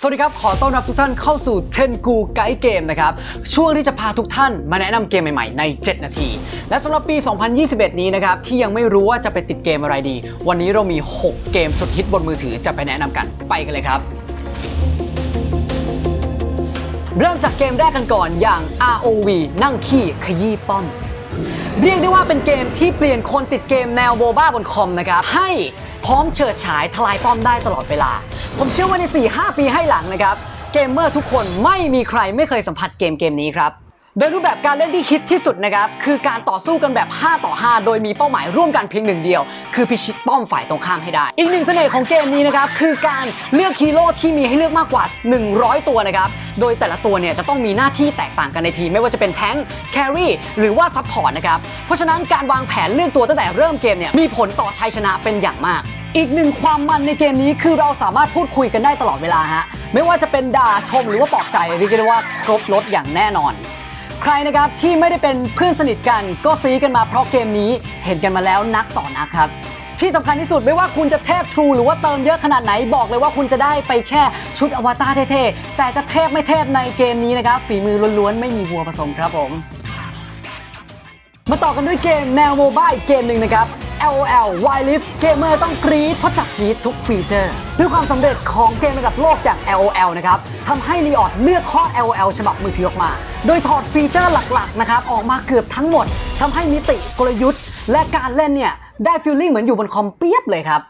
สวัสดีครับ ขอต้อนรับทุกท่านเข้าสู่10กูไกด์เกมนะครับ ช่วงที่จะพาทุกท่านมาแนะนำเกมใหม่ๆ ใน 7 นาที และสำหรับปี 2021 นี้นะครับ ที่ยังไม่รู้ว่าจะไปติดเกมอะไรดี วันนี้เรามี 6 เกมสุดฮิตบนมือถือจะไปแนะนำกันไปกันเลยครับเริ่มจากเกมแรกกันก่อนอย่าง ROV นั่งขี้ขยี้ป้อม เรียกได้ว่าเป็นเกมที่เปลี่ยนคนติดเกมแนวโบบ้าบนคอมนะครับให้ พร้อมเฉิดฉายทลายป้อมได้ตลอดเวลา ผมเชื่อว่าใน 4-5 ปีให้หลังนะครับ เกมเมอร์ทุกคนไม่มีใครไม่เคยสัมผัสเกมเกมนี้ครับ โดยรูปแบบการเล่นที่ฮิตที่สุดนะครับคือการต่อสู้กันแบบ 5 ต่อ 5 โดยมีเป้าหมายร่วมกันเพียงหนึ่งเดียว คือพิชิตป้อมฝ่ายตรงข้ามให้ได้ อีกหนึ่งเสน่ห์ของเกมนี้นะครับคือการเลือกฮีโร่ที่มีให้เลือกมากกว่า 100 ตัวนะครับโดยแต่ละตัวเนี่ยจะต้องมีหน้าที่แตกต่างกันในทีม ไม่ว่าจะเป็นแท้งแครี่หรือว่าซัพพอร์ตนะครับเพราะฉะนั้นการวางแผนเลือกตัวตั้งแต่เริ่มเกมเนี่ยมีผลต่อชัยชนะเป็นอย่างมากอีกหนึ่งความมันในเกมนี้คือเราสามารถพูดคุยกันได้ตลอดเวลาฮะ ไม่ว่าจะเป็นด่าชมหรือว่าปลอบใจเรียกได้ว่าครบรถอย่างแน่นอน ใครนะครับที่ไม่ได้เป็นเพื่อนสนิทกัน ก็ซีกันมาเพราะเกมนี้เห็นกันมาแล้วนักต่อนักครับ ที่สำคัญที่สุดไม่ว่าคุณจะเทพทรูหรือว่าเติมเยอะขนาดไหนบอกเลยว่าคุณจะได้ไปแค่ชุดอวตารเท่ๆ แต่จะเทพไม่เทพในเกมนี้นะครับ ฝีมือล้วนๆ ไม่มีวัวผสมครับผม มาต่อกันด้วยเกมแนวโมบายอีกเกมหนึ่งนะครับ LOL Wild Rift เกมเมอร์ต้องกรี๊ดเพราะจับจี๊ดทุกฟีเจอร์ ด้วยความสำเร็จของเกมระดับโลกอย่าง LOL นะครับทำให้ลีออดเลือกข้อ LOL ฉบับมือถือออกมา โดยถอดฟีเจอร์หลักๆนะครับออกมาเกือบทั้งหมดทำให้มิติกลยุทธ์ และการเล่นเนี่ยได้ฟีลลิ่งเหมือนอยู่บนคอมเปียบเลยครับ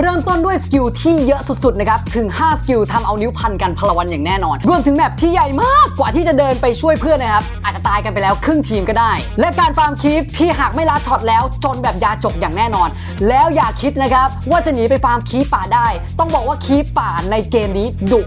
เริ่มต้นด้วยสกิลที่เยอะสุดๆนะครับถึง 5 สกิลทำเอานิ้วพันกันพลวันอย่างแน่นอน รวมถึงแมปที่ใหญ่มากกว่าที่จะเดินไปช่วยเพื่อนนะครับอาจจะตายกันไปแล้วครึ่งทีมก็ได้ และการฟาร์มคีฟที่หากไม่ลัดช็อตแล้วจนแบบยาจกอย่างแน่นอน แล้วอย่าคิดนะครับว่าจะหนีไปฟาร์มคีฟป่าได้ ต้องบอกว่าคีฟป่าในเกมนี้ดุ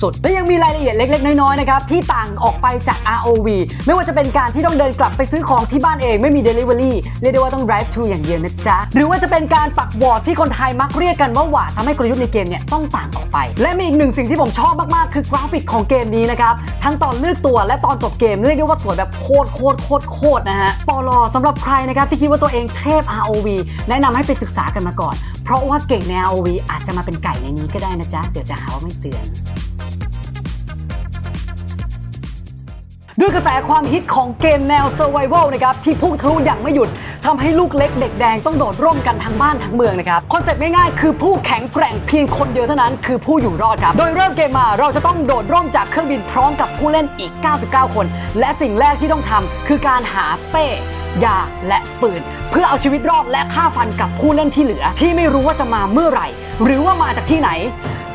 สุดๆ และยังมีรายละเอียดเล็ก ๆ น้อยๆนะครับที่ต่างออกไปจาก ROV ไม่ว่าจะเป็นการที่ต้องเดินกลับไปซื้อของที่บ้านเองไม่มี Delivery เรียกได้ว่าต้อง drive to อย่างเดียวนะจ๊ะหรือว่าจะเป็นการปักวอร์ดที่คนไทยมักเรียกกันว่าหวาดทำให้กลยุทธ์ในเกมเนี่ยต้องต่างออกไป และมีอีกหนึ่งสิ่งที่ผมชอบมากๆ คือกราฟิกของเกมนี้นะครับ ทั้งตอนเลือกตัวและตอนจบเกมเรียกได้ว่าสวยแบบโคตรโคตรโคตรโคตรนะฮะปลอสำหรับใครนะครับที่คิดว่าตัวเองเทพ ROV แนะนำให้ไปศึกษากันมาก่อน เพราะว่าเก่งใน ROV อาจจะมาเป็นไก่ในนี้ก็ได้นะจ๊ะเดี๋ยวจะหาว่าไม่เตือนด้วยกระแสความฮิตของเกมแนว Survival นะครับที่พุ่งทะลุอย่างไม่หยุด ทำให้ลูกเล็กเด็กแดงต้องโดดร่วมกันทั้งบ้านทั้งเมืองนะครับคอนเซ็ปต์ง่ายๆคือผู้แข็งแกร่งเพียงคนเดียวเท่านั้นคือผู้อยู่รอดครับ โดยเริ่มเกมมาเราจะต้องโดดร่มจากเครื่องบินพร้อมกับผู้เล่นอีก 99 คน และสิ่งแรกที่ต้องทำคือการหาเป้ ยาและปืน เพื่อเอาชีวิตรอดและฆ่าฟันกับผู้เล่นที่เหลือ ที่ไม่รู้ว่าจะมาเมื่อไหร่ หรือว่ามาจากที่ไหน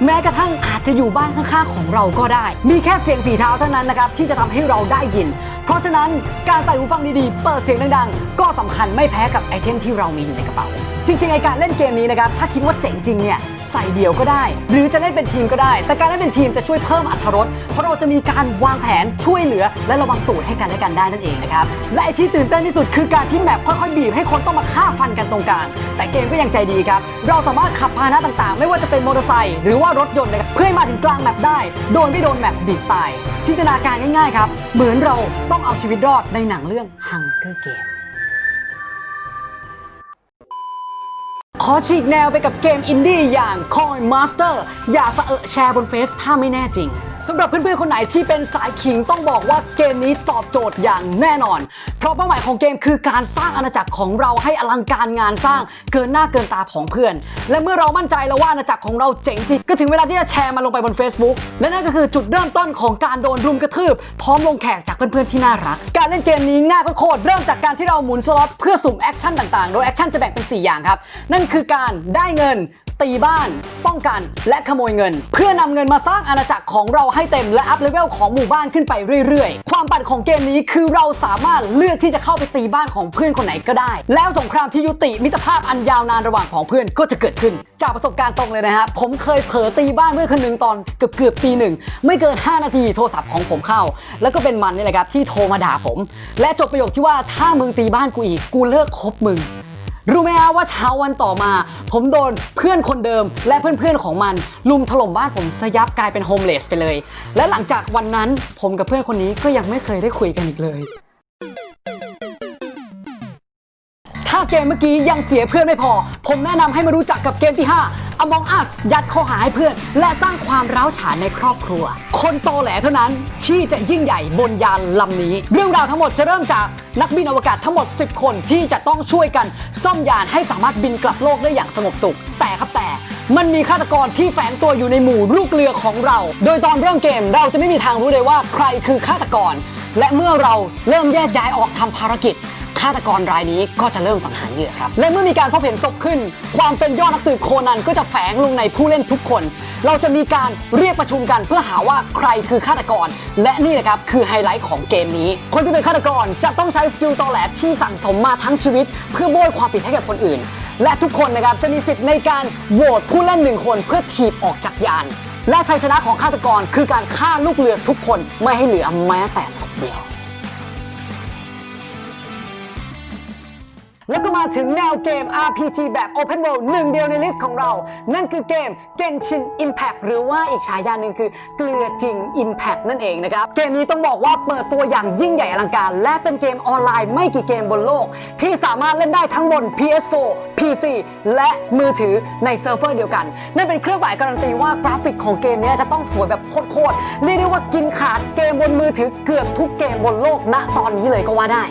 แม้กระทั่งอาจจะอยู่บ้านข้างๆของเราก็ได้ มีแค่เสียงฝีเท้าเท่านั้นนะครับที่จะทำให้เราได้ยิน เพราะฉะนั้นการใส่หูฟังดีๆ เปิดเสียงดังๆ ก็สำคัญไม่แพ้กับไอเทมที่เรามีอยู่ในกระเป๋า จริงๆไอการเล่นเกมนี้นะครับถ้าคิดว่าเจ๋งจริงเนี่ย ใส่เดี่ยวก็ได้ หรือจะเล่นเป็นทีมก็ได้ แต่การเล่นเป็นทีมจะช่วยเพิ่มอรรถรสเพราะเราจะมีการวางแผนช่วยเหลือ และระวังตูดให้กันและกันได้นั่นเองนะครับและไอที่ตื่นเต้นที่สุดคือการที่แมปค่อยๆบีบให้คนต้องมาฆ่าฟันกันตรงกลางแต่เกมก็ยังใจดีครับเราสามารถขับพาหนะต่างๆ ไม่ว่าจะเป็นมอเตอร์ไซค์หรือว่ารถยนต์นะครับเพื่อให้มาถึงกลางแมปได้ โดยไม่โดนแมปบีบตายจินตนาการง่ายๆครับเหมือนเราต้องเอาชีวิตรอดในหนังเรื่อง Hunger Game ขอฉีกแนวไปกับเกมอินดี้อย่าง Coin Master อย่าสะเอะแชร์บนเฟซถ้าไม่แน่จริง สำหรับเพื่อนๆ คนไหนที่เป็นสายขิงต้องบอกว่าเกมนี้ตอบโจทย์อย่างแน่นอน เพราะเป้าหมายของเกมคือการสร้างอาณาจักรของเราให้อลังการงานสร้างเกินหน้าเกินตาของเพื่อน และเมื่อเรามั่นใจแล้วว่าอาณาจักรของเราเจ๋งจริงก็ถึงเวลาที่จะแชร์มันลงไปบน Facebook และนั่นก็คือจุดเริ่มต้นของการโดนรุมกระทืบ พร้อมลงแขกจากเพื่อนๆที่น่ารัก การเล่นเกมนี้ง่ายก็โคตรเริ่มจากการที่เราหมุนสล็อตเพื่อสุ่มแอคชั่นต่างๆ โดยแอคชั่นจะแบ่งเป็น 4 อย่างครับ นั่นคือการได้เงิน ตีบ้าน ป้องกัน และขโมยเงิน เพื่อนำเงินมาสร้างอาณาจักรของเราให้เต็มและอัพเลเวลของหมู่บ้านขึ้นไปเรื่อยๆ ความปั่นของเกมนี้คือเราสามารถเลือกที่จะเข้าไปตีบ้านของเพื่อนคนไหนก็ได้ แล้วสงครามที่ยุติมิตรภาพอันยาวนานระหว่างของเพื่อนก็จะเกิดขึ้น จากประสบการณ์ตรงเลยนะฮะผมเคยเผลอตีบ้านเพื่อนคนหนึ่งตอนเกือบเกือบตีหนึ่งไม่เกิน 5 นาทีโทรศัพท์ของผมเข้า แล้วก็เป็นมันนี่แหละครับที่โทรมาด่าผม และจบประโยคที่ว่าถ้ามึงตีบ้านกูอีกกูเลิกคบมึง รู้ไหมฮะว่าเช้าวันต่อมา ผมโดนเพื่อนคนเดิมและเพื่อนๆของมัน ลุมถล่มบ้านผมสยับกลายเป็นโฮมเลสไปเลย และหลังจากวันนั้นผมกับเพื่อนคนนี้ก็ยังไม่เคยได้คุยกันอีกเลย ถ้าเกมเมื่อกี้ยังเสียเพื่อนไม่พอ ผมแนะนำให้มารู้จักกับเกมที่ 5 Among Us ยัดข้อหาให้เพื่อน และสร้างความร้าวฉานในครอบครัว คนโตแหลเท่านั้นที่จะยิ่งใหญ่บนยานลำนี้ เรื่องราวทั้งหมดจะเริ่มจากนักบินอวกาศทั้งหมด 10 คนที่จะต้องช่วยกันซ่อมยานให้สามารถบินกลับโลกได้อย่างสงบสุข แต่ครับแต่มันมีฆาตกรที่แฝงตัวอยู่ในหมู่ลูกเรือของเรา โดยตอนเริ่มเกมเราจะไม่มีทางรู้เลยว่าใครคือฆาตกร และเมื่อเราเริ่มแยกย้ายออกทำภารกิจาตกรรายนี้ก็จะเริ่มสังหารเหยื่อครับ และเมื่อมีการพบเห็นศพขึ้น ความเป็นยอดนักสืบโคนันก็จะแฝงลงในผู้เล่นทุกคน เราจะมีการเรียกประชุมกันเพื่อหาว่าใครคือฆาตกร และนี่นะครับคือไฮไลท์ของเกมนี้ คนที่เป็นฆาตกรจะต้องใช้สกิลตอแหลที่สั่งสมมาทั้งชีวิต เพื่อโบยความผิดให้กับคนอื่น และทุกคนนะครับจะมีสิทธิ์ในการโหวตผู้เล่นหนึ่งคนเพื่อถีบออกจากยานและชัยชนะของฆาตกรคือการฆ่าลูกเรือทุกคนไม่ให้เหลือแม้แต่ศพเดียว แล้วก็มาถึงแนวเกม RPG แบบ Open World หนึ่งเดียวในลิสต์ของเรา นั่นคือเกม Genshin Impact หรือว่าอีกฉายาหนึ่งคือเกลือจริง Impact นั่นเองนะครับ เกมนี้ต้องบอกว่าเปิดตัวอย่างยิ่งใหญ่อลังการ และเป็นเกมออนไลน์ไม่กี่เกมบนโลก ที่สามารถเล่นได้ทั้งบน PS4 PC และมือถือในเซิร์ฟเวอร์เดียวกัน นั่นเป็นเครื่องหมายการันตีว่ากราฟิกของเกมนี้จะต้องสวยแบบโคตรๆเรียกได้ว่ากินขาดเกมบนมือถือเกือบทุกเกมบนโลกณตอนนี้เลยก็ว่าได้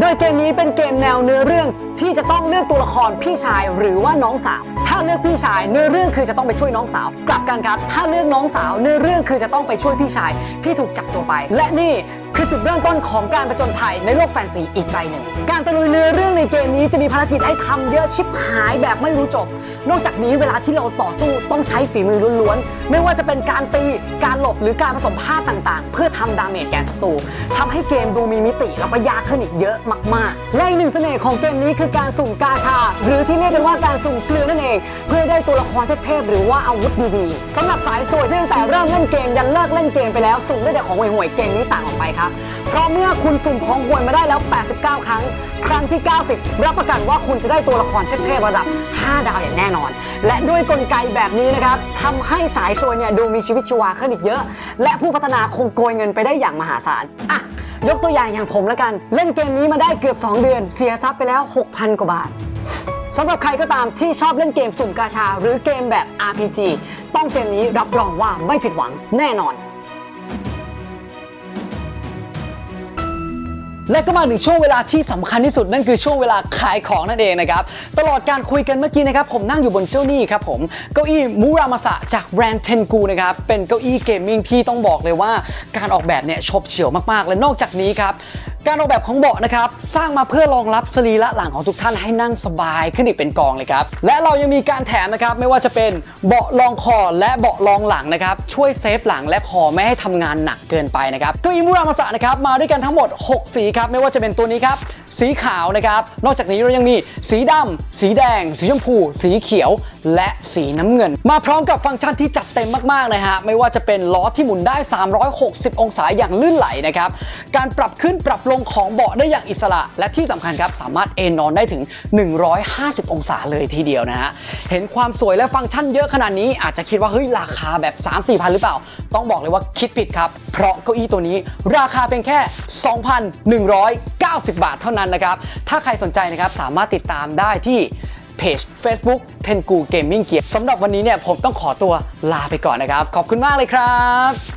โดยเกมนี้เป็นเกมแนวเนื้อเรื่องที่จะต้องเลือกตัวละครพี่ชายหรือว่าน้องสาว ถ้าเลือกพี่ชายเนื้อเรื่องคือจะต้องไปช่วยน้องสาว กลับกันครับ ถ้าเลือกน้องสาวเนื้อเรื่องคือจะต้องไปช่วยพี่ชายที่ถูกจับตัวไป และนี่ คือจุดเริ่มต้นของการประจนภัยในโลกแฟนซีอีกใบหนึ่ง การตะลุยเนื้อเรื่องในเกมนี้จะมีภารกิจให้ทำเยอะชิบหายแบบไม่รู้จบ นอกจากนี้เวลาที่เราต่อสู้ต้องใช้ฝีมือล้วนๆ ไม่ว่าจะเป็นการตี การหลบหรือการผสมภาต่างๆ เพื่อทำดาเมจแกนศัตรูทำให้เกมดูมีมิติแล้วก็ยากขึ้นอีกเยอะมากๆ และอีกหนึ่งเสน่ห์ของเกมนี้คือการสุ่มกาชา หรือที่เรียกกันว่าการสุ่มเกลือนั่นเอง เพื่อได้ตัวละครเทพๆหรือว่าอาวุธดีๆสำหรับสายสวยที่ตั้งแต่เริ่มเล่นเกมยันเลิกเล่นเกมไปแล้วสุ่มได้แต่ของห่วยๆเกมนี้ต่างออกไปครับเพราะเมื่อคุณสุ่มของหวยมาได้แล้ว 89 ครั้ง ครั้งที่ 90 รับประกันว่าคุณจะได้ตัวละครเทพๆระดับ 5 ดาวอย่างแน่นอน และด้วยกลไกแบบนี้นะครับทำให้สายสวยเนี่ยดูมีชีวิตชีวาขึ้นอีกเยอะ และผู้พัฒนาคงโกยเงินไปได้อย่างมหาศาลอะยกตัวอย่างอย่างผมแล้วกัน เล่นเกมนี้มาได้เกือบ 2 เดือน เสียทรัพย์ไปแล้ว 6,000 กว่าบาทสำหรับใครก็ตามที่ชอบเล่นเกมสุ่มกาชา หรือเกมแบบ RPG ต้องเกมนี้รับรองว่าไม่ผิดหวังแน่นอน และก็มาถึงช่วงเวลาที่สำคัญที่สุดนั่นคือช่วงเวลาขายของนั่นเองนะครับ ตลอดการคุยกันเมื่อกี้นะครับ ผมนั่งอยู่บนเจ้านี่ครับผมเก้าอี้มูรามาสะจากแบรนด์เทนกูนะครับ เป็นเก้าอี้เกมมิ่งที่ต้องบอกเลยว่าการออกแบบเนี่ยชบเฉียวมากๆ และนอกจากนี้ครับ การออกแบบของเบาะนะครับ สร้างมาเพื่อรองรับสรีระหลังของทุกท่านให้นั่งสบายขึ้นอีกเป็นกองเลยครับ และเรายังมีการแถมนะครับไม่ว่าจะเป็นเบาะรองคอและเบาะรองหลังนะครับ ช่วยเซฟหลังและคอไม่ให้ทำงานหนักเกินไปนะครับเก้าอี้มูรามาสะนะครับมาด้วยกันทั้งหมด 6 สีครับไม่ว่าจะเป็นตัวนี้ครับ สีขาวนะครับ นอกจากนี้เรายังมีสีดำ สีแดง สีชมพู สีเขียว และสีน้ำเงิน มาพร้อมกับฟังก์ชันที่จัดเต็มมากๆนะฮะ ไม่ว่าจะเป็นล้อที่หมุนได้ 360 องศาอย่างลื่นไหลนะครับ การปรับขึ้นปรับลงของเบาะได้อย่างอิสระ และที่สำคัญครับสามารถเอนนอนได้ถึง 150 องศาเลยทีเดียวนะฮะ เห็นความสวยและฟังก์ชันเยอะขนาดนี้อาจจะคิดว่าเฮ้ยราคาแบบ 3-4พันหรือเปล่า ต้องบอกเลยว่าคิดผิดครับ เพราะเก้าอี้ตัวนี้ราคาเป็นแค่ 2,190 บาทเท่านั้นนะครับ ถ้าใครสนใจนะครับสามารถติดตามได้ที่เพจ Facebook Tengu Gaming Gear สำหรับวันนี้เนี่ยผมต้องขอตัวลาไปก่อนนะครับ ขอบคุณมากเลยครับ